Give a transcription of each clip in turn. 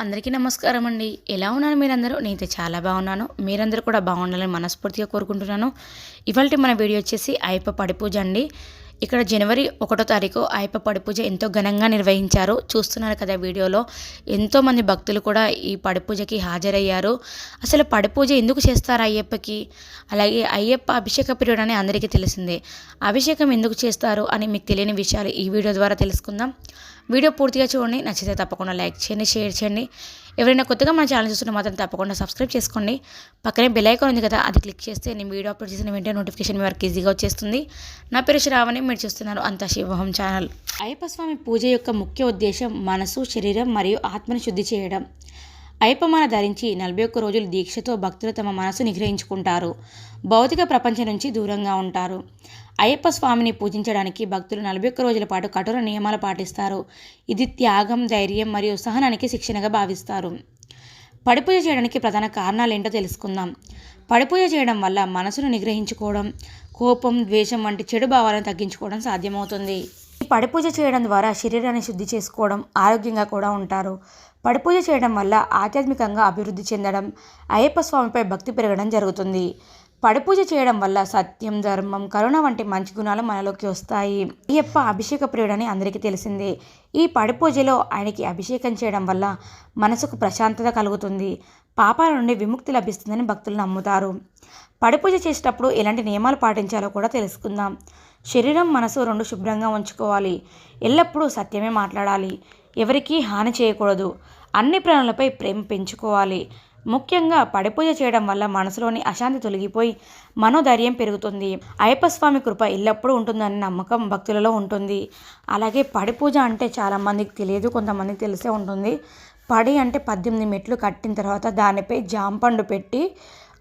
అందరికీ నమస్కారం అండి. ఎలా ఉన్నారు మీరందరూ? నేనైతే చాలా బాగున్నాను. మీరందరూ కూడా బాగుండాలని మనస్ఫూర్తిగా కోరుకుంటున్నాను. ఇవాళ మన వీడియో వచ్చేసి అయ్యప్ప పడిపూజ అండి. ఇక్కడ జనవరి ఒకటో తారీఖు అయ్యప్ప పడి పూజ ఎంతో ఘనంగా నిర్వహించారు. చూస్తున్నారు కదా వీడియోలో. ఎంతోమంది భక్తులు కూడా ఈ పడి పూజకి హాజరయ్యారు. అసలు పడి పూజ ఎందుకు చేస్తారు అయ్యప్పకి? అలాగే అయ్యప్ప అభిషేక పీరియడ్ అని అందరికీ తెలిసిందే. అభిషేకం ఎందుకు చేస్తారు అని మీకు తెలియని విషయాలు ఈ వీడియో ద్వారా తెలుసుకుందాం. వీడియో పూర్తిగా చూడండి. నచ్చితే తప్పకుండా లైక్ చేయండి షేర్ చేయండి. ఎవరైనా కొత్తగా మన ఛానల్ చూస్తున్న మాత్రం తప్పకుండా సబ్స్క్రైబ్ చేసుకోండి. పక్కనే బెల్ ఐకాన్ ఉంది కదా అది క్లిక్ చేస్తే నేను వీడియో అప్లోడ్ చేసిన వెంటనే నోటిఫికేషన్ మీ వరకు ఈజీగా వచ్చేస్తుంది. నా పేరు శ్రావణి మీరు చూస్తున్నారు అంతా శివహం ఛానల్. అయ్యప్ప స్వామి పూజ యొక్క ముఖ్య ఉద్దేశం మనసు శరీరం మరియు ఆత్మను శుద్ధి చేయడం. అయ్యప్పమాల ధరించి నలభై ఒక్క రోజులు దీక్షతో భక్తులు తమ మనసు నిగ్రహించుకుంటారు. భౌతిక ప్రపంచం నుంచి దూరంగా ఉంటారు. అయ్యప్ప స్వామిని పూజించడానికి భక్తులు నలభై ఒక్క రోజుల పాటు కఠోర నియమాలు పాటిస్తారు. ఇది త్యాగం ధైర్యం మరియు సహనానికి శిక్షణగా భావిస్తారు. పడిపూజ చేయడానికి ప్రధాన కారణాలు ఏంటో తెలుసుకుందాం. పడిపూజ చేయడం వల్ల మనసును నిగ్రహించుకోవడం కోపం ద్వేషం వంటి చెడు భావాలను తగ్గించుకోవడం సాధ్యమవుతుంది. ఈ పడిపూజ చేయడం ద్వారా శరీరాన్ని శుద్ధి చేసుకోవడం ఆరోగ్యంగా కూడా ఉంటారు. పడిపూజ చేయడం వల్ల ఆధ్యాత్మికంగా అభివృద్ధి చెందడం అయ్యప్ప స్వామిపై భక్తి పెరగడం జరుగుతుంది. పడపూజ చేయడం వల్ల సత్యం ధర్మం కరుణ వంటి మంచి గుణాలు మనలోకి వస్తాయి. అయ్యప్ప అభిషేక ప్రియుడని అందరికీ తెలిసిందే. ఈ పడిపూజలో ఆయనకి అభిషేకం చేయడం వల్ల మనసుకు ప్రశాంతత కలుగుతుంది. పాపాల నుండి విముక్తి లభిస్తుందని భక్తులు నమ్ముతారు. పడిపూజ చేసేటప్పుడు ఎలాంటి నియమాలు పాటించాలో కూడా తెలుసుకుందాం. శరీరం మనసు రెండు శుభ్రంగా ఉంచుకోవాలి. ఎల్లప్పుడూ సత్యమే మాట్లాడాలి. ఎవరికీ హాని చేయకూడదు. అన్ని ప్రాణులపై ప్రేమ పెంచుకోవాలి. ముఖ్యంగా పడిపూజ చేయడం వల్ల మనసులోని అశాంతి తొలగిపోయి మనోధైర్యం పెరుగుతుంది. అయ్యప్ప స్వామి కృప ఎల్లప్పుడూ ఉంటుందనే నమ్మకం భక్తులలో ఉంటుంది. అలాగే పడిపూజ అంటే చాలామందికి తెలియదు కొంతమందికి తెలిసే ఉంటుంది. పడి అంటే పద్దెనిమిది మెట్లు కట్టిన తర్వాత దానిపై జాంపండు పెట్టి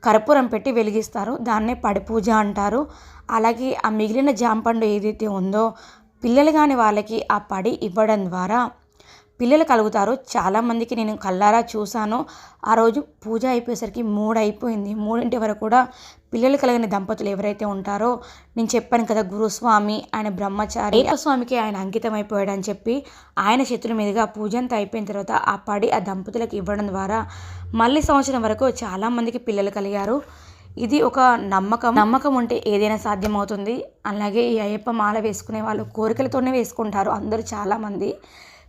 కర్పూరం పెట్టి వెలిగిస్తారు. దాన్నే పడి పూజ అంటారు. అలాగే ఆ మిగిలిన జాంపండు ఏదైతే ఉందో పిల్లలు కాని వాళ్ళకి ఆ పడి ఇవ్వడం ద్వారా పిల్లలు కలుగుతారు. చాలామందికి నేను కళ్ళారా చూశాను. ఆ రోజు పూజ అయిపోయేసరికి మూడు అయిపోయింది. మూడింటి వరకు కూడా పిల్లలు కలిగిన దంపతులు ఎవరైతే ఉంటారో నేను చెప్పాను కదా గురుస్వామి ఆయన బ్రహ్మచారి స్వామికి ఆయన అంకితం అయిపోయాడని చెప్పి ఆయన చేతుల మీదుగా పూజ అంతా అయిపోయిన తర్వాత ఆ పడి ఆ దంపతులకు ఇవ్వడం ద్వారా మళ్ళీ సంవత్సరం వరకు చాలామందికి పిల్లలు కలిగారు. ఇది ఒక నమ్మకం. నమ్మకం ఉంటే ఏదైనా సాధ్యమవుతుంది. అలాగే ఈ అయ్యప్ప మాల వేసుకునే వాళ్ళు కోరికలతోనే వేసుకుంటారు అందరూ చాలామంది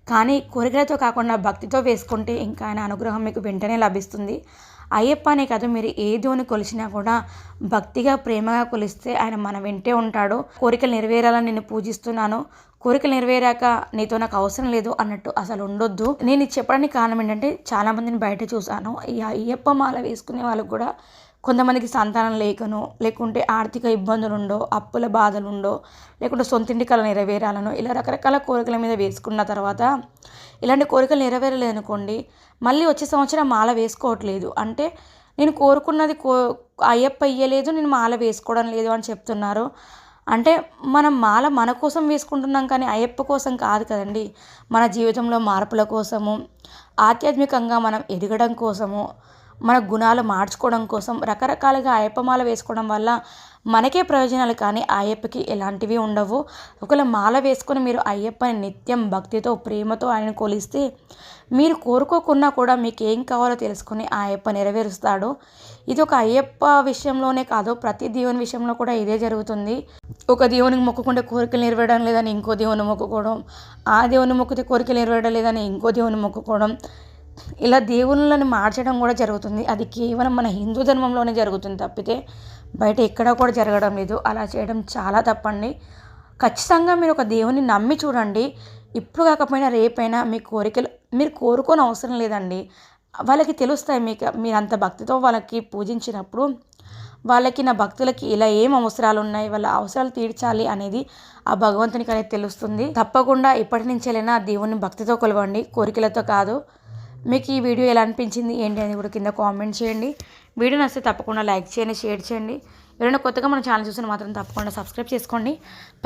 కానీ కోరికలతో కాకుండా భక్తితో వేసుకుంటే ఇంకా ఆయన అనుగ్రహం మీకు వెంటనే లభిస్తుంది. అయ్యప్ప అనే కాదు మీరు ఏ దేవుని కొలిచినా కూడా భక్తిగా ప్రేమగా కొలిస్తే ఆయన మన వెంటే ఉంటాడు. కోరికలు నెరవేరాలని నేను పూజిస్తున్నాను. కోరికలు నెరవేరాక నీతో నాకు అవసరం లేదు అన్నట్టు అసలు ఉండొద్దు. నేను చెప్పడానికి కారణం ఏంటంటే చాలామందిని బయట చూశాను. ఈ అయ్యప్ప మాల వేసుకునే వాళ్ళకు కూడా కొంతమందికి సంతానం లేకనో లేకుంటే ఆర్థిక ఇబ్బందులు ఉండో అప్పుల బాధలుండో లేకుంటే సొంతింటి కళ నెరవేరాలనో ఇలా రకరకాల కోరికల మీద వేసుకున్న తర్వాత ఇలాంటి కోరికలు నెరవేరలేదనుకోండి మళ్ళీ వచ్చే సంవత్సరం మాల వేసుకోవట్లేదు. అంటే నేను కోరుకున్నది కో అయ్యప్ప ఇయ్యలేదు నేను మాల వేసుకోవడం లేదు అని చెప్తున్నారు. అంటే మనం మాల మన కోసం వేసుకుంటున్నాం కానీ అయ్యప్ప కోసం కాదు కదండి. మన జీవితంలో మార్పుల కోసము ఆధ్యాత్మికంగా మనం ఎదగడం కోసము మన గుణాలు మార్చుకోవడం కోసం రకరకాలుగా అయ్యప్పమాల వేసుకోవడం వల్ల మనకే ప్రయోజనాలు కానీ అయ్యప్పకి ఎలాంటివి ఉండవు. ఒకవేళ మాల వేసుకొని మీరు అయ్యప్పని నిత్యం భక్తితో ప్రేమతో ఆయన కొలిస్తే మీరు కోరుకోకున్నా కూడా మీకు ఏం కావాలో తెలుసుకొని ఆ అయ్యప్ప నెరవేరుస్తాడు. ఇది ఒక అయ్యప్ప విషయంలోనే కాదు ప్రతి దేవుని విషయంలో కూడా ఇదే జరుగుతుంది. ఒక దేవునికి మొక్కుకుంటే కోరికలు నెరవేయడం లేదని ఇంకో దేవుని మొక్కుకోవడం ఆ దేవుని మొక్కితే కోరికలు నెరవేయడం లేదని ఇంకో దేవుని మొక్కుకోవడం ఇలా దేవుళ్ళని మార్చడం కూడా జరుగుతుంది. అది కేవలం మన హిందూ ధర్మంలోనే జరుగుతుంది తప్పితే బయట ఎక్కడా కూడా జరగడం లేదు. అలా చేయడం చాలా తప్పండి. ఖచ్చితంగా మీరు ఒక దేవుని నమ్మి చూడండి. ఇప్పుడు కాకపోయినా రేపైనా మీ కోరికలు మీరు కోరుకోని అవసరం లేదండి. వాళ్ళకి తెలుస్తాయి మీకు మీరు అంత భక్తితో వాళ్ళకి పూజించినప్పుడు వాళ్ళకి నా భక్తులకి ఇలా ఏం అవసరాలు ఉన్నాయి వాళ్ళ అవసరాలు తీర్చాలి అనేది ఆ భగవంతునికి అనేది తెలుస్తుంది. తప్పకుండా ఇప్పటి నుంచెలైనా దేవుని భక్తితో కొలవండి. కోరికలతో కాదు. మీకు ఈ వీడియో ఎలా అనిపించింది ఏంటి అని కూడా కింద కామెంట్ చేయండి. వీడియో నచ్చితే తప్పకుండా లైక్ చేయండి షేర్ చేయండి. ఎవరైనా కొత్తగా మన ఛానల్ చూసిన మాత్రం తప్పకుండా సబ్స్క్రైబ్ చేసుకోండి.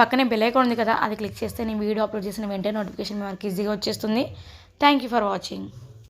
పక్కనే బెల్ ఐకాన్ ఉంది కదా అది క్లిక్ చేస్తే నేను వీడియో అప్లోడ్ చేసిన వెంటనే నోటిఫికేషన్ మీ వరకు ఈజీగా వచ్చేస్తుంది. Thank you for watching